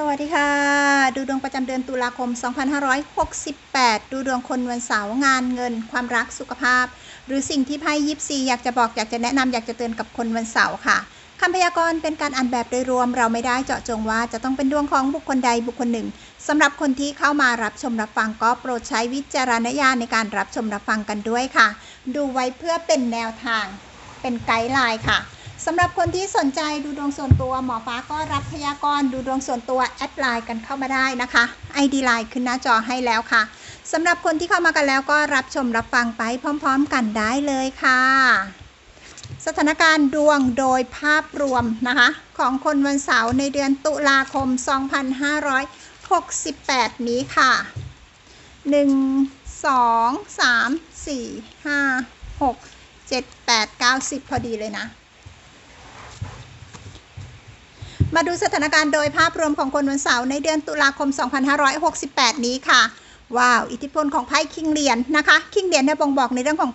สวัสดีค่ะ ดูดวงประจำเดือนตุลาคม 2568 ดูดวงคนวันเสาร์งานเงิน ความรักสุขภาพ หรือสิ่งที่ไพ่ยิปซีอยากจะบอกอยากจะแนะนำอยากจะเตือนกับคนวันเสาร์ค่ะคำพยากรณ์เป็นการอ่านแบบโดยรวมเราไม่ได้เจาะจงว่าจะต้องเป็นดวงของบุคคลใดบุคคลหนึ่งสำหรับคนที่เข้ามารับชมรับฟังก็โปรดใช้วิจารณญาณในการรับชมรับฟังกันด้วยค่ะ ดูไว้เพื่อเป็นแนวทาง เป็นไกด์ไลน์ค่ะ สำหรับคนที่สนใจดูดวงส่วนตัวหมอฟ้าก็รับพยากรณ์ดูดวงส่วนตัวแอดไลน์กันเข้ามาได้นะคะ ID ไลน์ขึ้นหน้าจอให้แล้วค่ะสำหรับคนที่เข้ามากันแล้วก็รับชมรับฟังไปพร้อม ๆ กันได้เลยค่ะ สถานการณ์ดวงโดยภาพรวมนะคะ ของคนวันเสาร์ในเดือนตุลาคม 2568 นี้ค่ะ 1 2 3 4 5 6 7 8 9 10 พอดีเลยนะ มาดูสถานการณ์โดยภาพรวมของคนวันเสาร์ในเดือนตุลาคม 2568 นี้ค่ะ ว้าว อิทธิพลของไพ่คิงเหรียญนะคะ คิงเหรียญเนี่ยบ่งบอกในเรื่องของ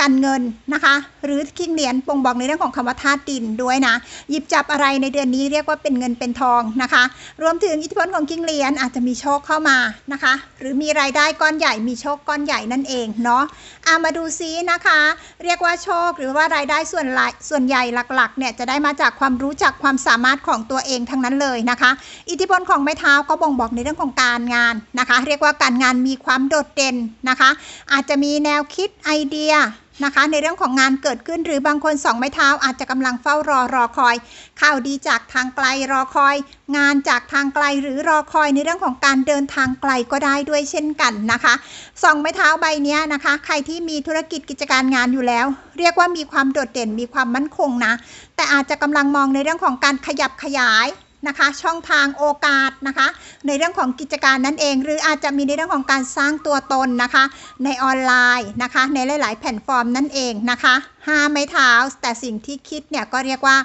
การเงินนะคะ หรือคิงเหรียญบ่งบอกในเรื่องของคำว่าธาตุดินด้วยนะ หยิบจับอะไรในเดือนนี้เรียกว่าเป็นเงินเป็นทองนะคะ รวมถึงอิทธิพลของคิงเหรียญอาจจะมีโชคเข้ามานะคะ หรือมีรายได้ก้อนใหญ่มีโชคก้อนใหญ่นั่นเองเนาะอามาดูซินะคะ เรียกว่าโชคหรือว่ารายได้ส่วนหลายส่วนใหญ่หลักๆเนี่ยจะได้มาจากความรู้จักความสามารถของตัวเองทั้งนั้นเลยนะคะ อิทธิพลของไม้เท้าก็บ่งบอกในเรื่องของการงานนะคะ เรียกว่าการงานมีความโดดเด่นนะคะ อาจจะมีแนวคิดไอเดีย นะคะ ในเรื่องของงานเกิดขึ้นหรือบางคนสองไม้เท้าอาจจะกำลังเฝ้ารอรอคอย ข่าวดีจากทางไกลรอคอย งานจากทางไกลหรือรอคอยในเรื่องของการเดินทางไกลก็ได้ด้วยเช่นกันนะคะสองไม้เท้าใบนี้นะคะ ใครที่มีธุรกิจกิจการงานอยู่แล้ว เรียกว่ามีความโดดเด่นมีความมั่นคงนะ แต่อาจจะกำลังมองในเรื่องของการขยับขยาย นะคะ ช่องทางโอกาสนะคะ ในเรื่องของกิจการนั่นเอง หรืออาจจะมีในเรื่องของการสร้างตัวตนนะคะ ในออนไลน์นะคะ ในหลาย ๆ แพลตฟอร์มนั่นเองนะคะ ห้าไม้เท้า แต่สิ่งที่คิดเนี่ยก็เรียกว่า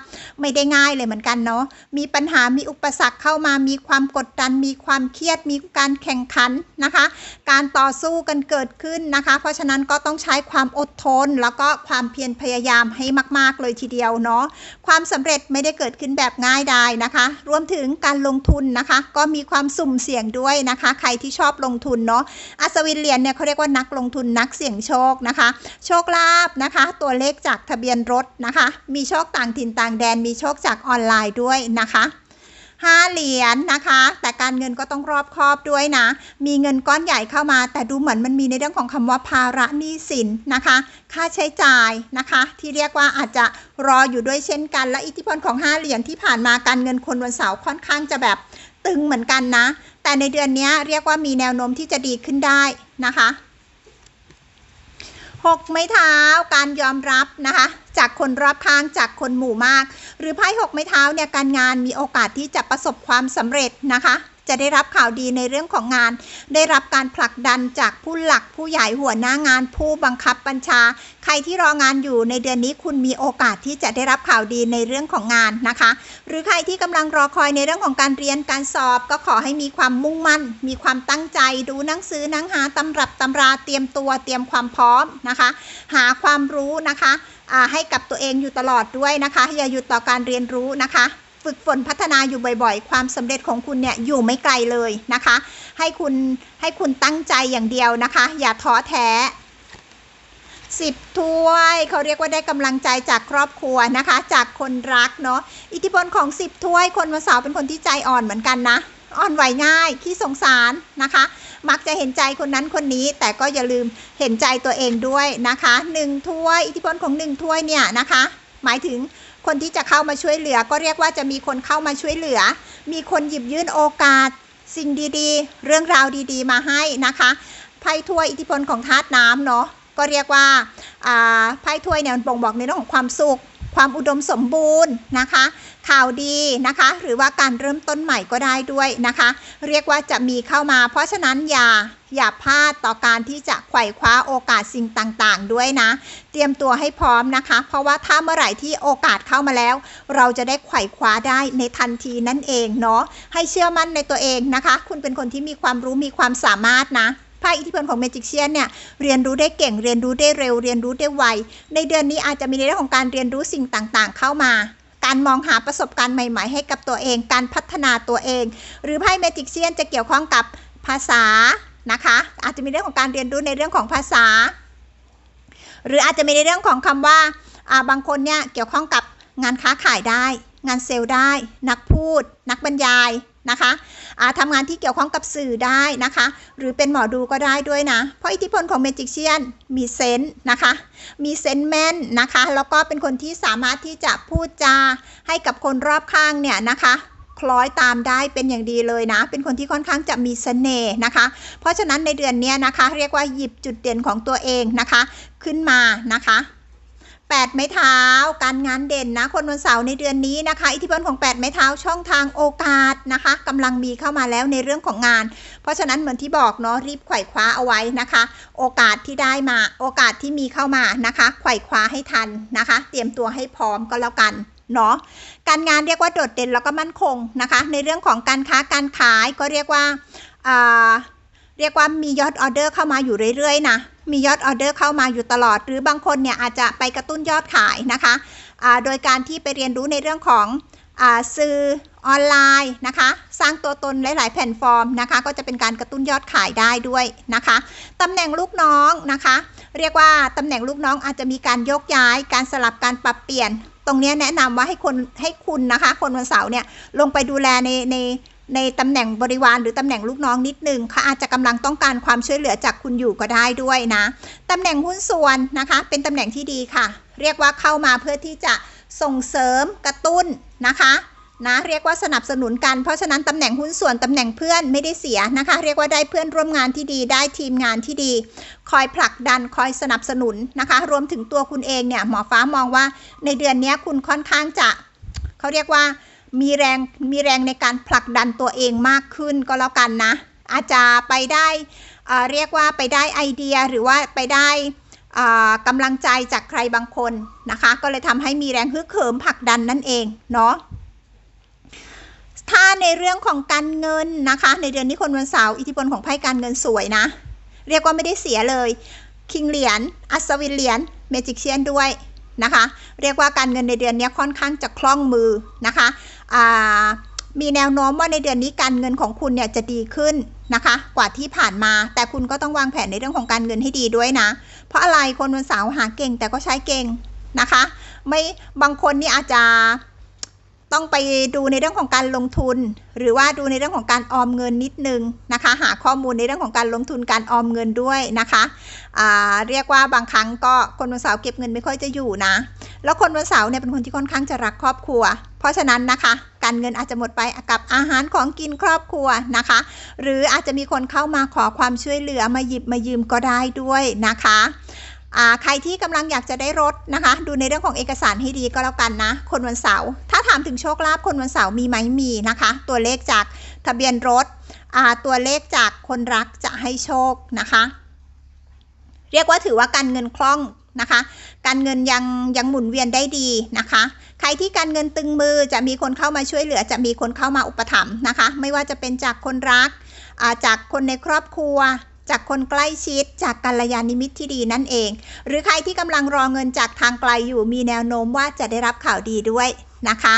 ไม่ได้ง่ายเลยเหมือนกันเนาะมีปัญหามีอุปสรรคเข้ามามีความกดดัน มีความเครียด มีการแข่งขันนะคะ การต่อสู้กันเกิดขึ้นนะคะ เพราะฉะนั้นก็ต้องใช้ความอดทน แล้วก็ความเพียรพยายามให้มาก ๆ เลยทีเดียวเนาะความสำเร็จไม่ได้เกิดขึ้นแบบง่ายดายนะคะ รวมถึงการลงทุนนะคะ ก็มีความสุ่มเสี่ยงด้วยนะคะ ใครที่ชอบลงทุนเนาะอัศวินเหรียญเนี่ยเขาเรียกว่านักลงทุนนักเสี่ยงโชคนะคะ โชคลาภนะคะ ตัวเลขจากทะเบียนรถนะคะ มีโชคต่างถิ่นต่างแดน มีโชคจากออนไลน์ด้วยนะคะห้าเหรียญนนะคะ แต่การเงินก็ต้องรอบคอบด้วยนะ มีเงินก้อนใหญ่เข้ามา แต่ดูเหมือนมันมีในเรื่องของคำว่าภาระหนี้สินนะคะ ค่าใช้จ่ายนะคะ ที่เรียกว่าอาจจะรออยู่ด้วยเช่นกัน และอิทธิพลของห้าเหรียญที่ผ่านมาการเงินคนวันเสาร์ค่อนข้างจะแบบตึงเหมือนกันนะ แต่ในเดือนนี้เรียกว่ามีแนวโน้มที่จะดีขึ้นได้นะคะ หกไม้เท้า การยอมรับนะคะ จากคนรอบข้างจากคนหมู่มาก หรือไพ่หกไม้เท้าเนี่ยการงานมีโอกาสที่จะประสบความสำเร็จนะคะ จะได้รับข่าวดีในเรื่องของงาน ได้รับการผลักดันจากผู้หลักผู้ใหญ่หัวหน้างาน ผู้บังคับบัญชา ใครที่รองานอยู่ในเดือนนี้คุณมีโอกาสที่จะได้รับข่าวดีในเรื่องของงานนะคะ หรือใครที่กำลังรอคอยในเรื่องของการเรียนการสอบ ก็ขอให้มีความมุ่งมั่น มีความตั้งใจดูหนังสือหนังหาตำรับตำราเตรียมตัวเตรียมความพร้อมนะคะ หาความรู้นะคะให้กับตัวเองอยู่ตลอดด้วยนะคะ อย่าหยุดต่อการเรียนรู้นะคะ ฝึกฝนพัฒนาอยู่บ่อยๆ ความสำเร็จของคุณเนี่ยอยู่ไม่ไกลเลยนะคะ ให้คุณให้คุณตั้งใจอย่างเดียวนะคะ อย่าท้อแท้สิบถ้วยเขาเรียกว่าได้กำลังใจจากครอบครัวนะคะ จากคนรักเนาะอิทธิพลของสิบถ้วยคนวันเสาร์เป็นคนที่ใจอ่อนเหมือนกันนะ อ่อนไหวง่ายขี้สงสารนะคะ มักจะเห็นใจคนนั้นคนนี้ แต่ก็อย่าลืมเห็นใจตัวเองด้วยนะคะหนึ่งถ้วย อิทธิพลของหนึ่งถ้วยเนี่ยนะคะ หมายถึง คนที่จะเข้ามาช่วยเหลือ ก็เรียกว่าจะมีคนเข้ามาช่วยเหลือ มีคนหยิบยื่นโอกาส สิ่งดีๆ เรื่องราวดีๆ มาให้นะคะไพ่ถ้วยอิทธิพลของธาตุน้ำเนาะก็เรียกว่าไพ่ถ้วยเนี่ยมันบ่งบอกในเรื่องของความสุข ความอุดมสมบูรณ์นะคะ ข่าวดีนะคะ หรือว่าการเริ่มต้นใหม่ก็ได้ด้วยนะคะ เรียกว่าจะมีเข้ามา เพราะฉะนั้นอย่าอย่าพลาดต่อการที่จะไขว่คว้าโอกาสสิ่งต่างๆ ด้วยนะ เตรียมตัวให้พร้อมนะคะ เพราะว่าถ้าเมื่อไหร่ที่โอกาสเข้ามาแล้ว เราจะได้ไขว่คว้าได้ในทันทีนั่นเองเนาะให้เชื่อมั่นในตัวเองนะคะ คุณเป็นคนที่มีความรู้มีความสามารถนะ ไพ่อิทธิพลของเมจิกเชียนเนี่ยเรียนรู้ได้เก่ง เรียนรู้ได้เร็ว เรียนรู้ได้ไว ในเดือนนี้อาจจะมีในเรื่องของการเรียนรู้สิ่งต่างๆ เข้ามาการมองหาประสบการณ์ใหม่ๆ ให้กับตัวเอง การพัฒนาตัวเอง หรือไพ่เมจิกเซียนจะเกี่ยวข้องกับภาษานะคะ อาจจะมีเรื่องของการเรียนรู้ในเรื่องของภาษา หรืออาจจะมีในเรื่องของคำว่าอ่าบางคนเนี่ยเกี่ยวข้องกับงานค้าขายได้ งานเซลล์ได้ นักพูด นักบรรยาย นะคะอาทำงานที่เกี่ยวข้องกับสื่อได้นะคะ หรือเป็นหมอดูก็ได้ด้วยนะ เพราะอิทธิพลของเมจิกเชียนมีเซนส์นะคะ มีเซนส์แมนนะคะ แล้วก็เป็นคนที่สามารถที่จะพูดจาให้กับคนรอบข้างเนี่ยนะคะคล้อยตามได้เป็นอย่างดีเลยนะ เป็นคนที่ค่อนข้างจะมีเสน่ห์นะคะ เพราะฉะนั้นในเดือนนี้นะคะ เรียกว่าหยิบจุดเด่นของตัวเองนะคะ ขึ้นมานะคะ 8 ไม้เท้า การงานเด่นนะ คนวันเสาร์ในเดือนนี้นะคะ อิทธิพลของ 8 ไม้เท้าช่องทางโอกาสนะคะกำลังมีเข้ามาแล้วในเรื่องของงาน เพราะฉะนั้นเหมือนที่บอกเนาะรีบไขว่คว้าเอาไว้นะคะ โอกาสที่ได้มาโอกาสที่มีเข้ามานะคะไขว่คว้าให้ทันนะคะ เตรียมตัวให้พร้อมก็แล้วกันเนาะการงานเรียกว่าโดดเด่นแล้วก็มั่นคงนะคะ ในเรื่องของการค้าการขายก็เรียกว่าอ่าเรียกว่ามียอดออเดอร์เข้ามาอยู่เรื่อยๆนะ มียอดออเดอร์เข้ามาอยู่ตลอด หรือบางคนเนี่ยอาจจะไปกระตุ้นยอดขายนะคะโดยการที่ไปเรียนรู้ในเรื่องของอสื่อออนไลน์นะคะสร้างตัวตนหลาย ๆ แพลตฟอร์มนะคะก็จะเป็นการกระตุ้นยอดขายได้ด้วยนะคะตำแหน่งลูกน้องนะคะ เรียกว่าตำแหน่งลูกน้องอาจจะมีการยกย้าย การสลับการปรับเปลี่ยน ตรงนี้แนะนำว่าให้คนให้คุณนะคะ คนวันเสาร์เนี่ยลงไปดูแลในใน ในตำแหน่งบริวารหรือตำแหน่งลูกน้องนิดนึงเขาอาจจะกำลังต้องการความช่วยเหลือจากคุณอยู่ก็ได้ด้วยนะตำแหน่งหุ้นส่วนนะคะ เป็นตำแหน่งที่ดีค่ะ เรียกว่าเข้ามาเพื่อที่จะส่งเสริมกระตุ้นนะคะนะเรียกว่าสนับสนุนกัน เพราะฉะนั้นตำแหน่งหุ้นส่วนตำแหน่งเพื่อนไม่ได้เสียนะคะ เรียกว่าได้เพื่อนร่วมงานที่ดีได้ทีมงานที่ดี คอยผลักดันคอยสนับสนุนนะคะ รวมถึงตัวคุณเองเนี่ยหมอฟ้ามองว่าในเดือนนี้คุณค่อนข้างจะเขาเรียกว่า มีแรงมีแรงในการผลักดันตัวเองมากขึ้นก็แล้วกันนะ อาจจะไปได้เรียกว่าไปได้ไอเดียหรือว่าไปได้กำลังใจจากใครบางคนนะคะ ก็เลยทำให้มีแรงฮึกเหิมผลักดันนั่นเองเนาะถ้าในเรื่องของการเงินนะคะ ในเดือนนี้คนวันเสาร์อิทธิพลของไพ่การเงินสวยนะ เรียกว่าไม่ได้เสียเลย คิงเหรียญอัศวินเหรียญเมจิกเชียนด้วย นะคะ เรียกว่าการเงินในเดือนนี้ค่อนข้างจะคล่องมือนะคะอ่ามีแนวโน้มว่าในเดือนนี้การเงินของคุณเนี่ยจะดีขึ้นนะคะ กว่าที่ผ่านมาแต่คุณก็ต้องวางแผนในเรื่องของการเงินให้ดีด้วยนะ เพราะอะไรคนวันเสาร์หาเก่งแต่ก็ใช้เก่งนะคะ ไม่บางคนนี่อาจจะ ต้องไปดูในเรื่องของการลงทุน หรือว่าดูในเรื่องของการออมเงินนิดนึงนะคะ หาข้อมูลในเรื่องของการลงทุนการออมเงินด้วยนะคะอ่าเรียกว่าบางครั้งก็คนวันเสาร์เก็บเงินไม่ค่อยจะอยู่นะ แล้วคนวันเสาร์เนี่ยเป็นคนที่ค่อนข้างจะรักครอบครัว เพราะฉะนั้นนะคะ การเงินอาจจะหมดไปกับอาหารของกินครอบครัวนะคะ หรืออาจจะมีคนเข้ามาขอความช่วยเหลือมาหยิบมายืมก็ได้ด้วยนะคะ ใครที่กำลังอยากจะได้รถนะคะ ดูในเรื่องของเอกสารให้ดีก็แล้วกันนะ คนวันเสาร์ถ้าถามถึงโชคลาภคนวันเสาร์มีไหมมีนะคะ ตัวเลขจากทะเบียนรถตัวเลขจากคนรักจะให้โชคนะคะ เรียกว่าถือว่าการเงินคล่องนะคะ การเงินยังยังหมุนเวียนได้ดีนะคะ ใครที่การเงินตึงมือจะมีคนเข้ามาช่วยเหลือ จะมีคนเข้ามาอุปถัมภ์นะคะ ไม่ว่าจะเป็นจากคนรักจากคนในครอบครัว จากคนใกล้ชิดจากกัลยาณมิตรที่ดีนั่นเอง หรือใครที่กำลังรอเงินจากทางไกลอยู่มีแนวโน้มว่าจะได้รับข่าวดีด้วยนะคะ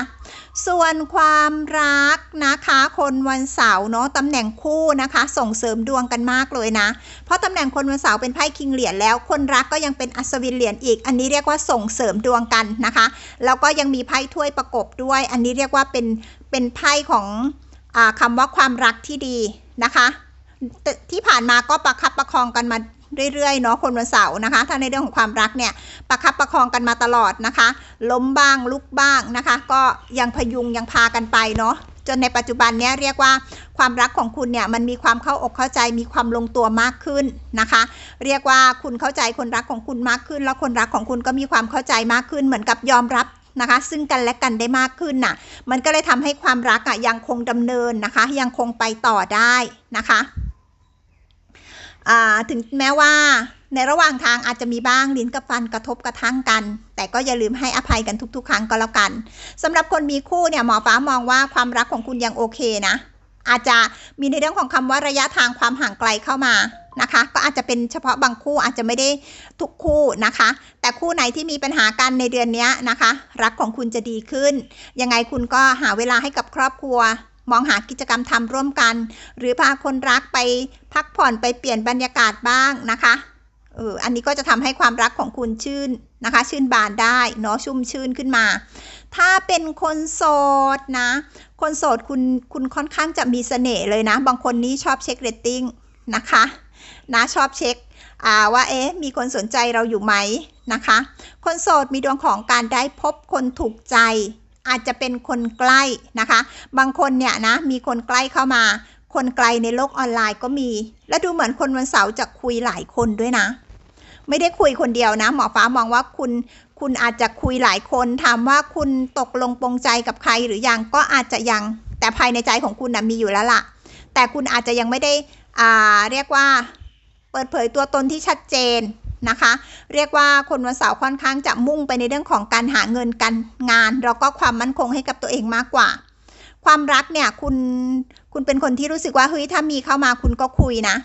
ส่วนความรักนะคะ คนวันเสาร์เนาะตำแหน่งคู่นะคะ ส่งเสริมดวงกันมากเลยนะ เพราะตำแหน่งคนวันเสาร์เป็นไพ่คิงเหรียญแล้ว คนรักก็ยังเป็นอัศวินเหรียญอีก อันนี้เรียกว่าส่งเสริมดวงกันนะคะ แล้วก็ยังมีไพ่ถ้วยประกบด้วย อันนี้เรียกว่าเป็นเป็นไพ่ของอคำว่าความรักที่ดีนะคะ ที่ผ่านมาก็ประคับประคองกันมาเรื่อยๆเนาะคนวันเสาร์นะคะ ถ้าในเรื่องของความรักเนี่ยประคับประคองกันมาตลอดนะคะ ล้มบ้างลุกบ้างนะคะ ก็ยังพยุงยังพากันไปเนาะจนในปัจจุบันเนี้ยเรียกว่าความรักของคุณเนี่ยมันมีความเข้าอกเข้าใจมีความลงตัวมากขึ้นนะคะ เรียกว่าคุณเข้าใจคนรักของคุณมากขึ้น แล้วคนรักของคุณก็มีความเข้าใจมากขึ้น เหมือนกับยอมรับนะคะ ซึ่งกันและกันได้มากขึ้นน่ะ มันก็เลยทำให้ความรักอะยังคงดำเนินนะคะ ยังคงไปต่อได้นะคะ ถึงแม้ว่าในระหว่างทางอาจจะมีบ้างลิ้นกับฟันกระทบกระทั่งกัน แต่ก็อย่าลืมให้อภัยกันทุก ๆ ครั้งก็แล้วกันสำหรับคนมีคู่เนี่ยหมอฟ้ามองว่าความรักของคุณยังโอเคนะ อาจจะมีในเรื่องของคำว่าระยะทางความห่างไกลเข้ามานะคะ ก็อาจจะเป็นเฉพาะบางคู่อาจจะไม่ได้ทุกคู่นะคะ แต่คู่ไหนที่มีปัญหากันในเดือนนี้นะคะ รักของคุณจะดีขึ้น ยังไงคุณก็หาเวลาให้กับครอบครัว มองหากิจกรรมทำร่วมกัน หรือพาคนรักไปพักผ่อนไปเปลี่ยนบรรยากาศบ้างนะคะเอออันนี้ก็จะทำให้ความรักของคุณชื่นนะคะ ชื่นบานได้เนาะชุ่มชื่นขึ้นมา ถ้าเป็นคนโสดนะ คนโสดคุณคุณค่อนข้างจะมีเสน่ห์เลยนะ บางคนนี้ชอบเช็คเรตติ้งนะคะนะชอบเช็คอ่าว่าเอ๊ะมีคนสนใจเราอยู่ไหมนะคะ คนโสดมีดวงของการได้พบคนถูกใจ อาจจะเป็นคนใกล้นะคะ บางคนเนี่ยนะมีคนใกล้เข้ามา คนไกลในโลกออนไลน์ก็มี และดูเหมือนคนวันเสาร์จะคุยหลายคนด้วยนะ ไม่ได้คุยคนเดียวนะ หมอฟ้ามองว่าคุณคุณอาจจะคุยหลายคนถามว่าคุณตกลงปรงใจกับใครหรือยังก็อาจจะยังแต่ภายในใจของคุณนะมีอยู่แล้วล่ะ แต่คุณอาจจะยังไม่ได้อ่าเรียกว่า เปิดเผยตัวตนที่ชัดเจน นะคะ เรียกว่าคนวันเสาร์ค่อนข้างจะมุ่งไปในเรื่องของการหาเงินการงาน แล้วก็ความมั่นคงให้กับตัวเองมากกว่า ความรักเนี่ยคุณคุณเป็นคนที่รู้สึกว่าเฮ้ยถ้ามีเข้ามาคุณก็คุยนะ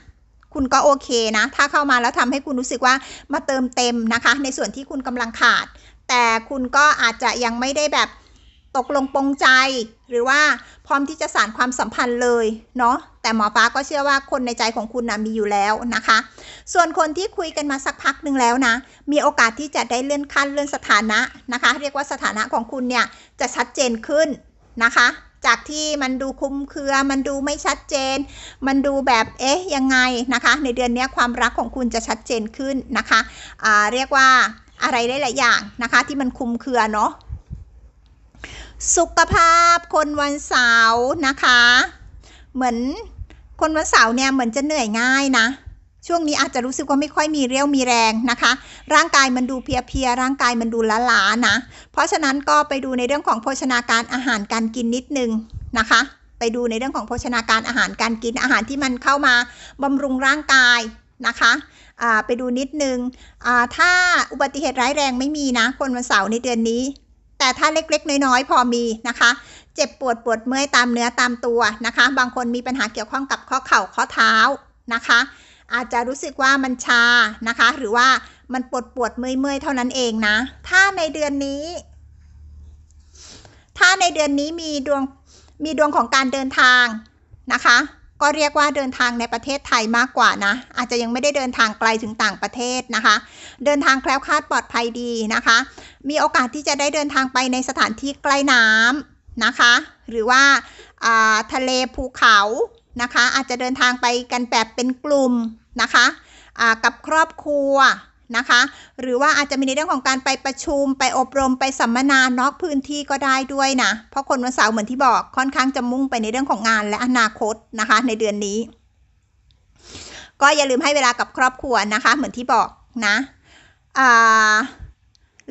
คุณก็โอเคนะ ถ้าเข้ามาแล้วทำให้คุณรู้สึกว่ามาเติมเต็มนะคะ ในส่วนที่คุณกำลังขาด แต่คุณก็อาจจะยังไม่ได้แบบ ตกลงปงใจ หรือว่าพร้อมที่จะสานความสัมพันธ์เลยเนาะแต่หมอฟ้าก็เชื่อว่าคนในใจของคุณนะมีอยู่แล้วนะคะ ส่วนคนที่คุยกันมาสักพักหนึ่งแล้วนะ มีโอกาสที่จะได้เลื่อนขั้นเลื่อนสถานะนะคะ เรียกว่าสถานะของคุณเนี่ยจะชัดเจนขึ้นนะคะ จากที่มันดูคลุมเครือ มันดูไม่ชัดเจน มันดูแบบเอ๊ะยังไงนะคะ ในเดือนนี้ความรักของคุณจะชัดเจนขึ้นนะคะเรียกว่าอะไรได้หลายอย่างนะคะ ที่มันคุมเครือเนาะ สุขภาพคนวันเสาร์นะคะ เหมือนคนวันเสาร์เนี่ยเหมือนจะเหนื่อยง่ายนะ ช่วงนี้อาจจะรู้สึกว่าไม่ค่อยมีเรี่ยวมีแรงนะคะ ร่างกายมันดูเพลียๆร่างกายมันดูล้าๆนะ เพราะฉะนั้นก็ไปดูในเรื่องของโภชนาการอาหารการกินนิดนึงนะคะไปดูในเรื่องของโภชนาการอาหารการกินอาหารที่มันเข้ามาบำรุงร่างกายนะคะไปดูนิดนึงถ้าอุบัติเหตุร้ายแรงไม่มีนะ คนวันเสาร์ในเดือนนี้ แต่ถ้าเล็กๆ น้อยๆ พอมีนะคะ เจ็บปวดปวดเมื่อยตามเนื้อตามตัวนะคะ บางคนมีปัญหาเกี่ยวข้องกับข้อเข่าข้อเท้านะคะ อาจจะรู้สึกว่ามันชานะคะ หรือว่ามันปวดปวดเมื่อยเมื่อยเท่านั้นเองนะ ถ้าในเดือนนี้ ถ้าในเดือนนี้มีดวงมีดวงของการเดินทางนะคะ ก็เรียกว่าเดินทางในประเทศไทยมากกว่านะ อาจจะยังไม่ได้เดินทางไกลถึงต่างประเทศนะคะ เดินทางแคล้วคลาดปลอดภัยดีนะคะ มีโอกาสที่จะได้เดินทางไปในสถานที่ใกล้น้ำนะคะ หรือว่าทะเลภูเขานะคะ อาจจะเดินทางไปกันแบบเป็นกลุ่มนะคะกับครอบครัว นะคะ หรือว่าอาจจะมีในเรื่องของการไปประชุม ไปอบรมไปสัมมนานอกพื้นที่ก็ได้ด้วยนะ เพราะคนวันเสาร์เหมือนที่บอกค่อนข้างจะมุ่งไปในเรื่องของงานและอนาคตนะคะ ในเดือนนี้ ก็อย่าลืมให้เวลากับครอบครัวนะคะ เหมือนที่บอกนะ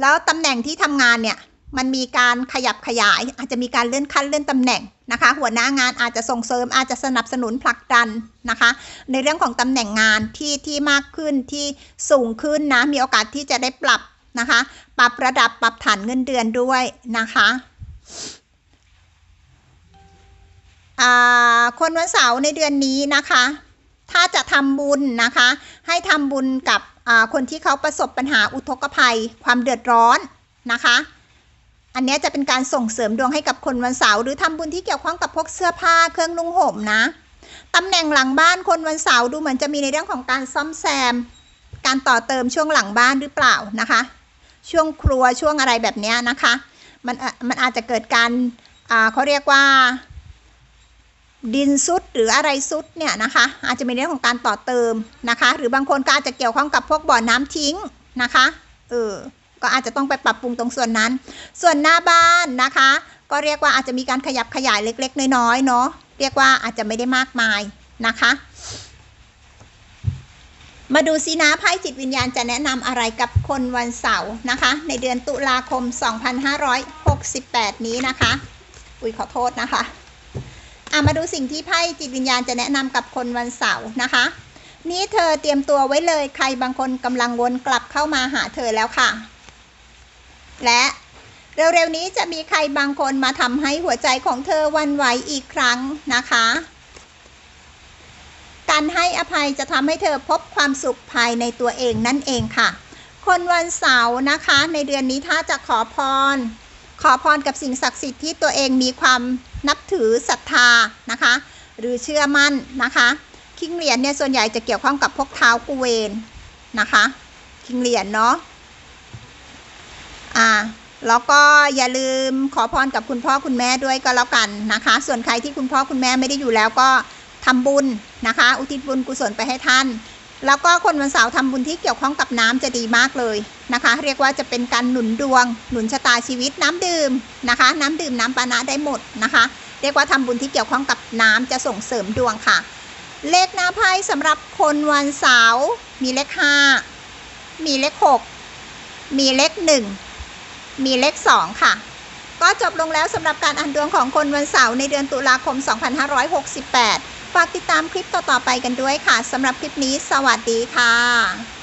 แล้วตำแหน่งที่ทำงานเนี่ย มันมีการขยับขยาย อาจจะมีการเลื่อนขั้นเลื่อนตำแหน่งนะคะ หัวหน้างานอาจจะส่งเสริมอาจจะสนับสนุนผลักดันนะคะ ในเรื่องของตำแหน่งงานที่ที่มากขึ้นที่สูงขึ้นนะมีโอกาสที่จะได้ปรับนะคะ ปรับระดับปรับฐานเงินเดือนด้วยนะคะคนวันเสาร์ในเดือนนี้นะคะ ถ้าจะทำบุญนะคะ ให้ทำบุญกับคนที่เขาประสบปัญหาอุทกภัย ความเดือดร้อนนะคะ อันนี้จะเป็นการส่งเสริมดวงให้กับคนวันเสาร์หรือทำบุญที่เกี่ยวข้องกับพวกเสื้อผ้าเครื่องนุ่งห่มนะตำแหน่งหลังบ้านคนวันเสาร์ดูเหมือนจะมีในเรื่องของการซ่อมแซม การต่อเติมช่วงหลังบ้านหรือเปล่านะคะ ช่วงครัวช่วงอะไรแบบนี้นะคะ มันมันอาจจะเกิดการเขาเรียกว่า ดินซุดหรืออะไรซุดเนี่ยนะคะ อาจจะมีเรื่องของการต่อเติมนะคะ หรือบางคนก็อาจจะเกี่ยวข้องกับพวกบ่อน้ำทิ้งนะคะเออ ก็อาจจะต้องไปปรับปรุงตรงส่วนนั้น ส่วนหน้าบ้านนะคะ ก็เรียกว่าอาจจะมีการขยับขยายเล็ก ๆ น้อยๆเนาะเรียกว่าอาจจะไม่ได้มากมายนะคะ มาดูซินะไพ่จิตวิญญาณจะแนะนำอะไรกับคนวันเสาร์นะคะ ในเดือนตุลาคม 2568 นี้นะคะ อุ้ยขอโทษนะคะอะมาดูสิ่งที่ไพ่จิตวิญญาณจะแนะนำกับคนวันเสาร์นะคะ นี่เธอเตรียมตัวไว้เลยใครบางคนกำลังวนกลับเข้ามาหาเธอแล้วค่ะ และเร็วๆนี้จะมีใครบางคนมาทำให้หัวใจของเธอวันไหวอีกครั้งนะคะ การให้อภัยจะทำให้เธอพบความสุขภายในตัวเองนั่นเองค่ะ คนวันเสาร์นะคะ ในเดือนนี้ถ้าจะขอพร ขอพรกับสิ่งศักดิ์สิทธิ์ที่ตัวเองมีความนับถือศรัทธานะคะ หรือเชื่อมั่นนะคะ คิงเหรียญเนี่ยส่วนใหญ่จะเกี่ยวข้องกับพวกเท้ากุเวนนะคะ คิงเหรียญเนาะ อ่าแล้วก็อย่าลืมขอพรกับคุณพ่อคุณแม่ด้วยก็แล้วกันนะคะ ส่วนใครที่คุณพ่อคุณแม่ไม่ได้อยู่แล้วก็ทำบุญนะคะ อุทิศบุญกุศลไปให้ท่าน แล้วก็คนวันเสาร์ทำบุญที่เกี่ยวข้องกับน้ำจะดีมากเลยนะคะ เรียกว่าจะเป็นการหนุนดวง หนุนชะตาชีวิตน้ำดื่มนะคะ น้ำดื่มน้ำปานะได้หมดนะคะ เรียกว่าทำบุญที่เกี่ยวข้องกับน้ำจะส่งเสริมดวงค่ะ เลขหน้าไพ่สำหรับคนวันเสาร์มีเลขห้ามีเลขหกมีเลขหนึ่ง มีเลขสองค่ะ ก็จบลงแล้วสำหรับการอ่านดวงของคนวันเสาร์ในเดือนตุลาคม 2568 ฝากติดตามคลิปต่อๆไปกันด้วยค่ะสำหรับคลิปนี้ สวัสดีค่ะ